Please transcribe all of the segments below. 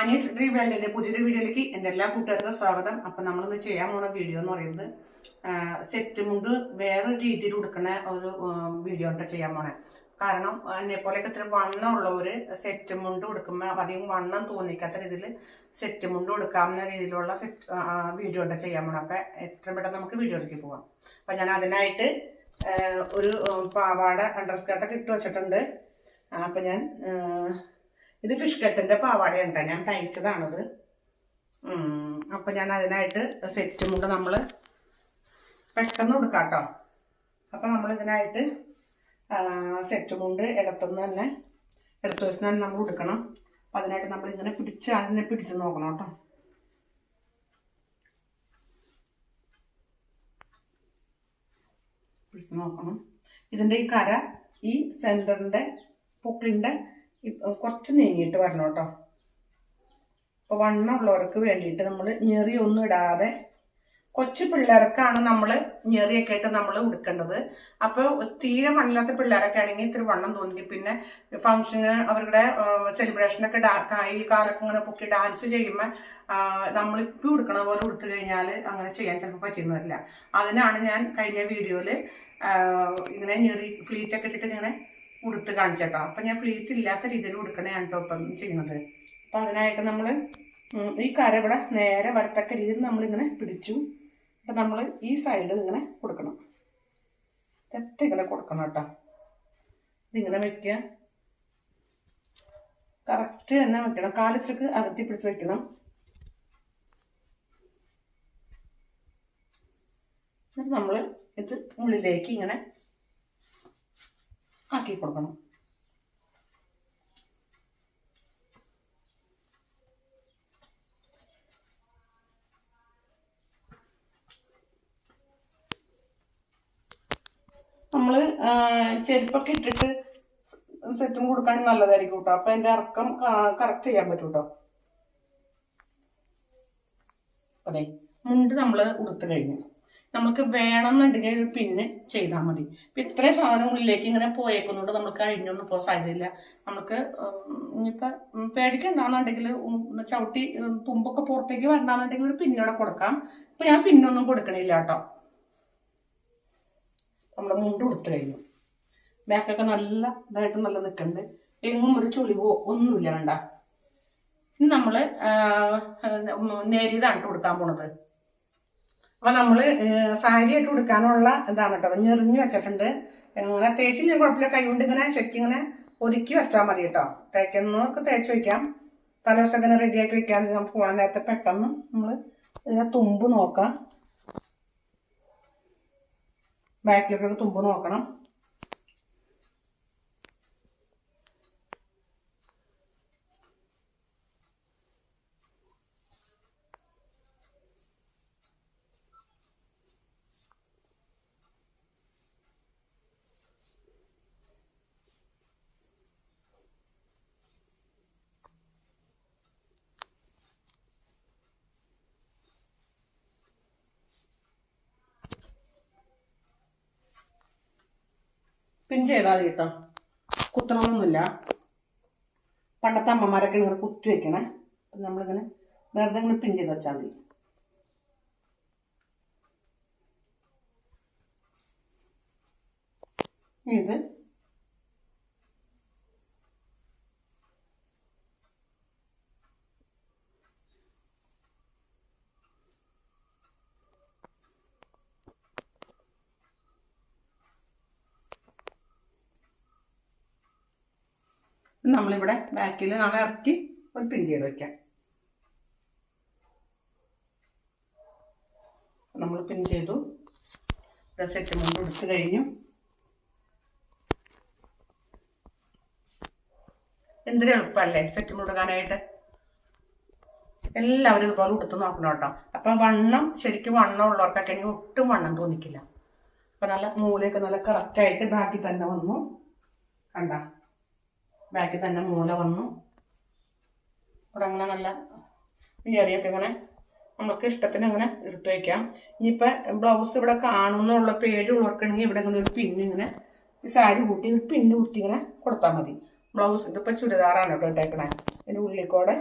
Annie's dream വേൾഡിന്റെ പുതിയൊരു വീഡിയോയിലേക്ക് എന്റെ എല്ലാ കൂട്ടുകാർക്കും സ്വാഗതം. അപ്പം നമ്മളിന്ന് ചെയ്യാൻ പോണ വീഡിയോ എന്ന് പറയുന്നത് സെറ്റ് മുണ്ട് വേറെ രീതിയിൽ കൊടുക്കുന്ന ഒരു വീഡിയോ ഉണ്ട് ചെയ്യാൻ പോണേ. കാരണം എന്നെ പോലെയൊക്കെ ഇത്ര വണ്ണം ഉള്ളവർ സെറ്റ് മുണ്ട് കൊടുക്കുമ്പോൾ അധികം വണ്ണം തോന്നിക്കാത്ത രീതിയിൽ സെറ്റ് മുണ്ട് കൊടുക്കാവുന്ന രീതിയിലുള്ള സെറ്റ് വീഡിയോ ഉണ്ട് ചെയ്യാൻ പോണേ. അപ്പം എത്രയും പെട്ടെന്ന് നമുക്ക് വീഡിയോയിലേക്ക് പോകാം അപ്പം ഞാൻ അതിനായിട്ട് ഒരു പാവാട അണ്ടർസ്കേർട്ടൊക്കെ ഇട്ട് വെച്ചിട്ടുണ്ട്. അപ്പം ഞാൻ ഇത് ഫിഷ് കട്ടിന്റെ പാവാടയുണ്ട് ഞാൻ തയ്ച്ചതാണത്. അപ്പം ഞാൻ അതിനായിട്ട് സെറ്റും കൊണ്ട് നമ്മൾ പെട്ടെന്ന് കൊടുക്കാം കേട്ടോ അപ്പൊ നമ്മൾ ഇതിനായിട്ട് സെറ്റും കൊണ്ട് ഇടത്തുനിന്ന് തന്നെ ഇടത്തു വെച്ച് തന്നെ നമ്മൾ കൊടുക്കണം അപ്പൊ അതിനായിട്ട് നമ്മൾ ഇങ്ങനെ പിടിച്ച് അതിനെ പിടിച്ച് നോക്കണം കേട്ടോ. പിടിച്ച് നോക്കണം. ഇതിന്റെ ഈ കര ഈ സെന്ററിന്റെ പൊക്കിളിന്റെ ഇ- കുറച്ച് നീങ്ങിയിട്ട് വരണം കേട്ടോ. അപ്പോൾ വണ്ണമുള്ളവർക്ക് വേണ്ടിയിട്ട് നമ്മൾ ഞെറി ഒന്നും ഇടാതെ കൊച്ചു പിള്ളേർക്കാണ് നമ്മൾ ഞെറിയൊക്കെ ആയിട്ട് നമ്മൾ ഉടുക്കേണ്ടത്. അപ്പോൾ തീരെ വണ്ണില്ലാത്ത പിള്ളേരൊക്കെ ആണെങ്കിൽ ഇത്തിരി വണ്ണം തോന്നി പിന്നെ ഫംഗ്ഷന് അവരുടെ സെലിബ്രേഷനൊക്കെ ഈ കാലൊക്കെ ഇങ്ങനെ പൊക്കി ഡാൻസ് ചെയ്യുമ്പോൾ നമ്മളിപ്പോൾ ഉടുക്കണ പോലെ ഉടുത്തു കഴിഞ്ഞാൽ അങ്ങനെ ചെയ്യാൻ ചിലപ്പോൾ പറ്റിയെന്ന് വരില്ല. അതിനാണ് ഞാൻ കഴിഞ്ഞ വീഡിയോയിൽ ഇങ്ങനെ ഞെറി ഫ്ലീറ്റൊക്കെ ഇട്ടിട്ട് ഇങ്ങനെ ഉടുത്ത് കാണിച്ചേട്ടോ. അപ്പം ഞാൻ പ്ലീറ്റ് ഇല്ലാത്ത രീതിയിൽ ഉടുക്കണയാണ് കേട്ടോ ഇപ്പം ചെയ്യുന്നത്. അപ്പം അതിനായിട്ട് നമ്മൾ ഈ കര ഇവിടെ നേരെ വരത്തക്ക രീതിയിൽ നമ്മളിങ്ങനെ പിടിച്ചു. അപ്പം നമ്മൾ ഈ സൈഡിൽ ഇങ്ങനെ കൊടുക്കണം. തെറ്റ ഇങ്ങനെ കൊടുക്കണം കേട്ടോ. ഇതിങ്ങനെ വെക്കുക. കറക്റ്റ് തന്നെ വെക്കണം. കാലിച്ചക്ക് അകത്തി പിടിച്ച് വെക്കണം. എന്നിട്ട് നമ്മൾ ഇത് ഉള്ളിലേക്ക് ഇങ്ങനെ ആക്കി കൊടുക്കണം. നമ്മൾ ചെരുപ്പൊക്കെ ഇട്ടിട്ട് സെറ്റും കൊടുക്കാൻ നല്ലതായിരിക്കും കേട്ടോ അപ്പൊ അതിന്റെ ഇറക്കം കറക്റ്റ് ചെയ്യാൻ പറ്റും കേട്ടോ അതെ. മുണ്ട് നമ്മൾ ഉടുത്ത് കഴിഞ്ഞു. നമുക്ക് വേണമെന്നുണ്ടെങ്കിൽ ഒരു പിന്ന് ചെയ്താൽ മതി. ഇപ്പം ഇത്രയും സാധനം ഉള്ളിലേക്ക് ഇങ്ങനെ പോയേക്കുന്നതുകൊണ്ട് നമുക്ക് കഴിഞ്ഞൊന്നും പോകാൻ സാധ്യതയില്ല. നമുക്ക് ഇനിയിപ്പം പേടിക്കണ്ടാന്നുണ്ടെങ്കിൽ ചവിട്ടി തുമ്പൊക്കെ പുറത്തേക്ക് വരണമെന്നുണ്ടെങ്കിൽ ഒരു പിന്നോടെ കൊടുക്കാം. ഇപ്പം ഞാൻ പിന്നൊന്നും കൊടുക്കണില്ല കേട്ടോ. നമ്മുടെ മുണ്ട് കൊടുത്തു കഴിഞ്ഞു. ബാക്കൊക്കെ നല്ല ഇതായിട്ട് നല്ല നിൽക്കുന്നുണ്ട് എങ്ങും ഒരു ചുളിവോ ഒന്നുമില്ല ഇനി നമ്മൾ നേരിയതാണ് കൊടുക്കാൻ പോണത്. അപ്പൊ നമ്മൾ സാരി ആയിട്ട് കൊടുക്കാനുള്ള ഇതാണ് കേട്ടോ. ഞെറിഞ്ഞ് വെച്ചിട്ടുണ്ട്. ഇങ്ങനെ തേച്ചില്ല കുഴപ്പമില്ല. കൈ കൊണ്ട് ഇങ്ങനെ ശരിക്കും ഇങ്ങനെ ഒരുക്കി വെച്ചാൽ മതി കേട്ടോ. തേക്കുന്നവർക്ക് തേച്ച് വെക്കാം. തലവശം ഇങ്ങനെ റെഡിയാക്കി വെക്കാൻ പോകാൻ നേരത്തെ പെട്ടെന്ന് നമ്മൾ ഇതിനെ തുമ്പ് നോക്കാം. ബാക്കിലേക്കൊക്കെ തുമ്പ് നോക്കണം. പിൻ ചെയ്താൽ മതി കേട്ടോ. കുത്തണമൊന്നുമില്ല. പണ്ടത്തെ അമ്മമാരൊക്കെ ഇങ്ങനെ കുത്തി വെക്കണേ. അപ്പം നമ്മളിങ്ങനെ വെറുതെ ഇങ്ങനെ പിൻ ചെയ്ത് വെച്ചാൽ മതി. ഇത് നമ്മളിവിടെ ബാക്കിൽ നാളെ ഇറക്കി ഒരു പിൻ ചെയ്ത് വെക്കാം. നമ്മൾ പിൻ ചെയ്തു. സെറ്റ് മുമ്പ് എടുത്തു കഴിഞ്ഞു. എന്തൊരു എളുപ്പമല്ലേ സെറ്റ് കൊടുക്കാനായിട്ട് എല്ലാവരും ഇതുപോലെ ഉടുത്ത് നോക്കണം കേട്ടോ. അപ്പം വണ്ണം ശരിക്കും വണ്ണം ഉള്ളവർക്കൊക്കെ ആണെങ്കിൽ ഒട്ടും വണ്ണം തോന്നിക്കില്ല. അപ്പം നല്ല മൂലയൊക്കെ നല്ല കറക്റ്റായിട്ട് ബാക്കി തന്നെ വന്നു. കണ്ട? ബാക്കിൽ തന്നെ മൂല വന്നു. ഇവിടെ അങ്ങനെ നല്ല ഞെറിയൊക്കെ ഇങ്ങനെ നമുക്ക് ഇഷ്ടത്തിന് അങ്ങനെ എടുത്തു വയ്ക്കാം ഇനിയിപ്പോൾ ബ്ലൗസ് ഇവിടെ കാണുന്നുള്ള പേടിയുള്ളവർക്കാണെങ്കിൽ ഇവിടെ ഇങ്ങനെ ഒരു പിന്നിങ്ങനെ ഈ സാരി കൂട്ടി ഒരു പിന്ന് കുത്തി ഇങ്ങനെ കൊടുത്താൽ മതി. ബ്ലൗസ് ഇതിപ്പോൾ ചുരിദാറാണ് കേട്ടോ ഇട്ടേക്കണേ. അതിന്റെ ഉള്ളിക്കൂടെ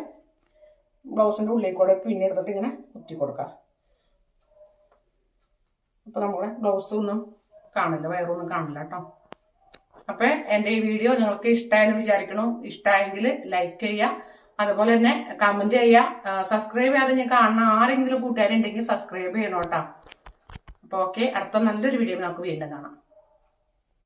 ബ്ലൗസിന്റെ ഉള്ളിക്കൂടെ പിന്നെടുത്തിട്ട് ഇങ്ങനെ കുത്തി കൊടുക്കാം. അപ്പോൾ നമ്മുടെ ബ്ലൗസ് ഒന്നും കാണില്ല വയറൊന്നും കാണില്ല കേട്ടോ. അപ്പോൾ എന്റെ ഈ വീഡിയോ നിങ്ങൾക്ക് ഇഷ്ടമായെന്ന് വിചാരിക്കണു. ഇഷ്ടമായെങ്കിൽ ലൈക്ക് ചെയ്യുക അതുപോലെ തന്നെ കമന്റ് ചെയ്യുക സബ്സ്ക്രൈബ് ചെയ്യാതെ ഞാൻ കാണുന്ന ആരെങ്കിലും കൂട്ടുകാരുണ്ടെങ്കിൽ സബ്സ്ക്രൈബ് ചെയ്യണം അപ്പോൾ ഓക്കെ അടുത്ത നല്ലൊരു വീഡിയോ നമുക്ക് വീണ്ടും കാണാം.